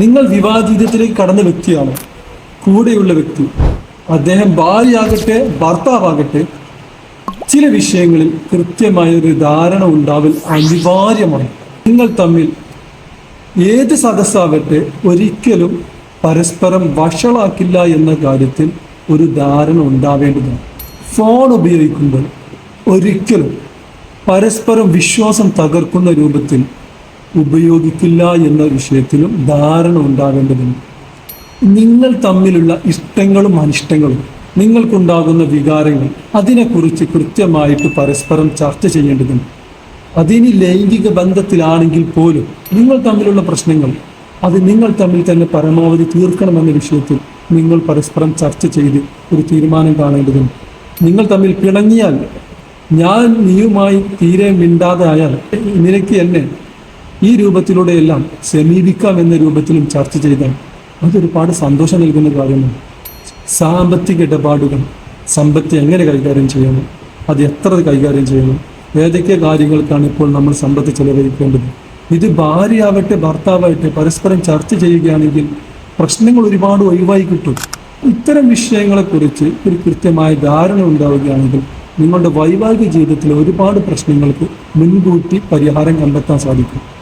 നിങ്ങൾ വിവാഹ ജീവിതത്തിലേക്ക് കടന്ന വ്യക്തിയാണ്. കൂടെയുള്ള വ്യക്തി. അദ്ദേഹം ഭാര്യയാകട്ടെ ഭർത്താവാകട്ടെ ചില വിഷയങ്ങളിൽ കൃത്യമായ ഒരു ധാരണ ഉണ്ടാവൽ അനിവാര്യമാണ്. നിങ്ങൾ തമ്മിൽ ഏത് സദസ്സാവട്ടെ ഒരിക്കലും പരസ്പരം വഷളാക്കില്ല എന്ന കാര്യത്തിൽ ഒരു ധാരണ ഉണ്ടാവേണ്ടതാണ് ഫോൺ ഉപയോഗിക്കുമ്പോൾ ഒരിക്കലും പരസ്പരം വിശ്വാസം തകർക്കുന്ന രൂപത്തിൽ ഉപയോഗിക്കില്ല എന്ന വിഷയത്തിലും ധാരണ ഉണ്ടാകേണ്ടതുണ്ട്. നിങ്ങൾ തമ്മിലുള്ള ഇഷ്ടങ്ങളും അനിഷ്ടങ്ങളും നിങ്ങൾക്കുണ്ടാകുന്ന വികാരങ്ങൾ അതിനെക്കുറിച്ച് കൃത്യമായിട്ട് പരസ്പരം ചർച്ച ചെയ്യേണ്ടതുണ്ട്. അതിനി ലൈംഗിക ബന്ധത്തിലാണെങ്കിൽ പോലും നിങ്ങൾ തമ്മിലുള്ള പ്രശ്നങ്ങൾ അത് നിങ്ങൾ തമ്മിൽ തന്നെ പരമാവധി തീർക്കണമെന്ന വിഷയത്തിൽ നിങ്ങൾ പരസ്പരം ചർച്ച ചെയ്ത് ഒരു തീരുമാനം കാണേണ്ടതുണ്ട്. നിങ്ങൾ തമ്മിൽ പിണങ്ങിയാൽ ഞാൻ നീയുമായി തീരെ മിണ്ടാതെ ആയാൽ നിനക്ക് എന്നെ ഈ രൂപത്തിലൂടെയെല്ലാം സമീപിക്കാം എന്ന രൂപത്തിലും ചർച്ച ചെയ്താൽ അതൊരുപാട് സന്തോഷം നൽകുന്ന കാര്യമാണ്. സാമ്പത്തിക ഇടപാടുകൾ സമ്പത്ത് എങ്ങനെ കൈകാര്യം ചെയ്യണം അത് എത്ര കൈകാര്യം ചെയ്യണം ഏതൊക്കെ കാര്യങ്ങൾക്കാണ് ഇപ്പോൾ നമ്മൾ സമ്പത്ത് ചെലവഴിക്കേണ്ടത്. ഇത് ഭാര്യയാവട്ടെ ഭർത്താവായിട്ട് പരസ്പരം ചർച്ച ചെയ്യുകയാണെങ്കിൽ പ്രശ്നങ്ങൾ ഒരുപാട് ഒഴിവായി കിട്ടും. ഇത്തരം വിഷയങ്ങളെക്കുറിച്ച് ഒരു കൃത്യമായ ധാരണ ഉണ്ടാവുകയാണെങ്കിൽ നിങ്ങളുടെ വൈവാഹിക ജീവിതത്തിലെ ഒരുപാട് പ്രശ്നങ്ങൾക്ക് മുൻകൂട്ടി പരിഹാരം കണ്ടെത്താൻ സാധിക്കും.